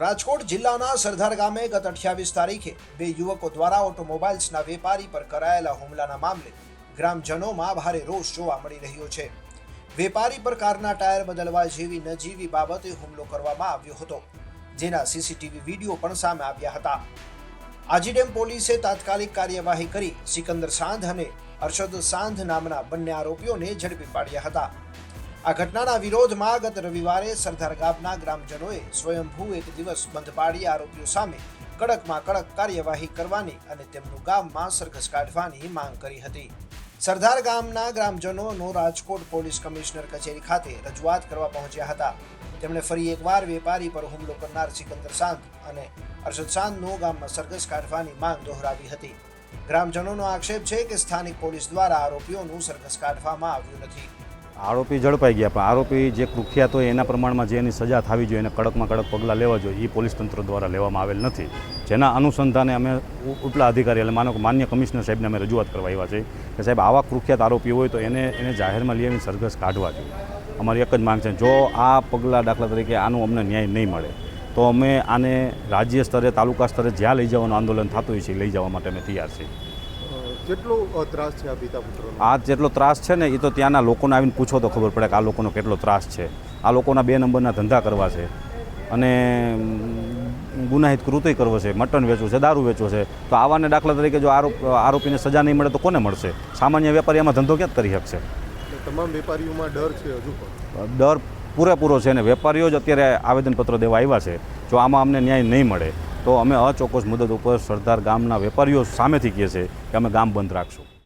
રાજકોટ જિલ્લાના સરદાર ગામે ગત અઠ્યાવીસ તારીખે બે યુવકો દ્વારા ઓટોમોબાઈલ્સના વેપારી પર કરાયેલા હુમલાના મામલે ગ્રામજનોમાં ભારે રોષ જોવા મળી રહ્યો છે. વેપારી પર કારના ટાયર બદલવા જેવી નજીવી બાબતે હુમલો કરવામાં આવ્યો હતો, જેના સીસીટીવી વીડિયો પણ સામે આવ્યા હતા. આજીડેમ પોલીસે તાત્કાલિક કાર્યવાહી કરી સિકંદર સાંધ અને અરશદ સાંધ નામના બંને આરોપીઓને ઝડપી પાડ્યા હતા. આ ઘટનાના વિરોધમાં ગત રવિવારે સરદાર ગામના ગ્રામજનોએ સ્વયંભૂ એક દિવસ બંધ પાડી આરોપીઓ સામે કડકમાં કડક કાર્યવાહી કરવાની અને તેમનું ગામમાં સરઘસ કાઢવાની માંગ કરી હતી. સરદાર ગામના ગ્રામજનોનો રાજકોટ પોલીસ કમિશનર કચેરી ખાતે રજૂઆત કરવા પહોંચ્યા હતા. તેમણે ફરી એકવાર વેપારી પર હુમલો કરનાર સિકંદર સાંત અને અરશદ સાંતનો ગામમાં સરઘસ કાઢવાની માંગ દોહરાવી હતી. ગ્રામજનોનો આક્ષેપ છે કે સ્થાનિક પોલીસ દ્વારા આરોપીઓનું સરઘસ કાઢવામાં આવ્યું નથી. આરોપી ઝડપાઈ ગયા, પણ આરોપી જે કુખ્યાત હોય એના પ્રમાણમાં જે એની સજા થવી જોઈએ એને કડકમાં કડક પગલાં લેવા જોઈએ એ પોલીસ તંત્ર દ્વારા લેવામાં આવેલ નથી. જેના અનુસંધાને અમે ઉપલા અધિકારી એટલે માનો કે માન્ય કમિશનર સાહેબને અમે રજૂઆત કરવા આવ્યા છે કે સાહેબ, આવા કુખ્યાત આરોપી હોય તો એને એને જાહેરમાં લઈ આવીને સરઘસ કાઢવા જોઈએ. અમારી એક જ માંગ છે, જો આ પગલાં દાખલા તરીકે આનું અમને ન્યાય નહીં મળે, તો અમે આને રાજ્ય સ્તરે, તાલુકા સ્તરે જ્યાં લઈ જવાનું આંદોલન થતું હોય છે લઈ જવા માટે અમે તૈયાર છીએ. કેટલો ત્રાસ છે આ પિતા પુત્રનો? આ જેટલો ત્રાસ છે ને એ તો ત્યાંના લોકોને આવીને પૂછો તો ખબર પડે કે આ લોકોનો કેટલો ત્રાસ છે. આ લોકોના બે નંબરના ધંધા કરવા છે. અને ગુનાહિત કૃત્ય કરવો છે મટન વેચવું છે દારૂ વેચવો છે. તો આવાને દાખલા તરીકે જો આરોપ આરોપીને સજા નહીં મળે તો કોને મળશે? સામાન્ય વેપારી આમાં ધંધો ક્યાં કરી શકશે? તમામ વેપારીઓમાં ડર છે હજુ પણ. ડર પૂરેપૂરો છે અને વેપારીઓ જ અત્યારે આવેદનપત્ર દેવા આવ્યા છે. જો આમાં અમને ન્યાય નહીં મળે તો અમે અચોક્કસ મુદત ઉપર સરદાર ગામના વેપારીઓ સામેથી કહે છે કે અમે ગામ બંધ રાખશું.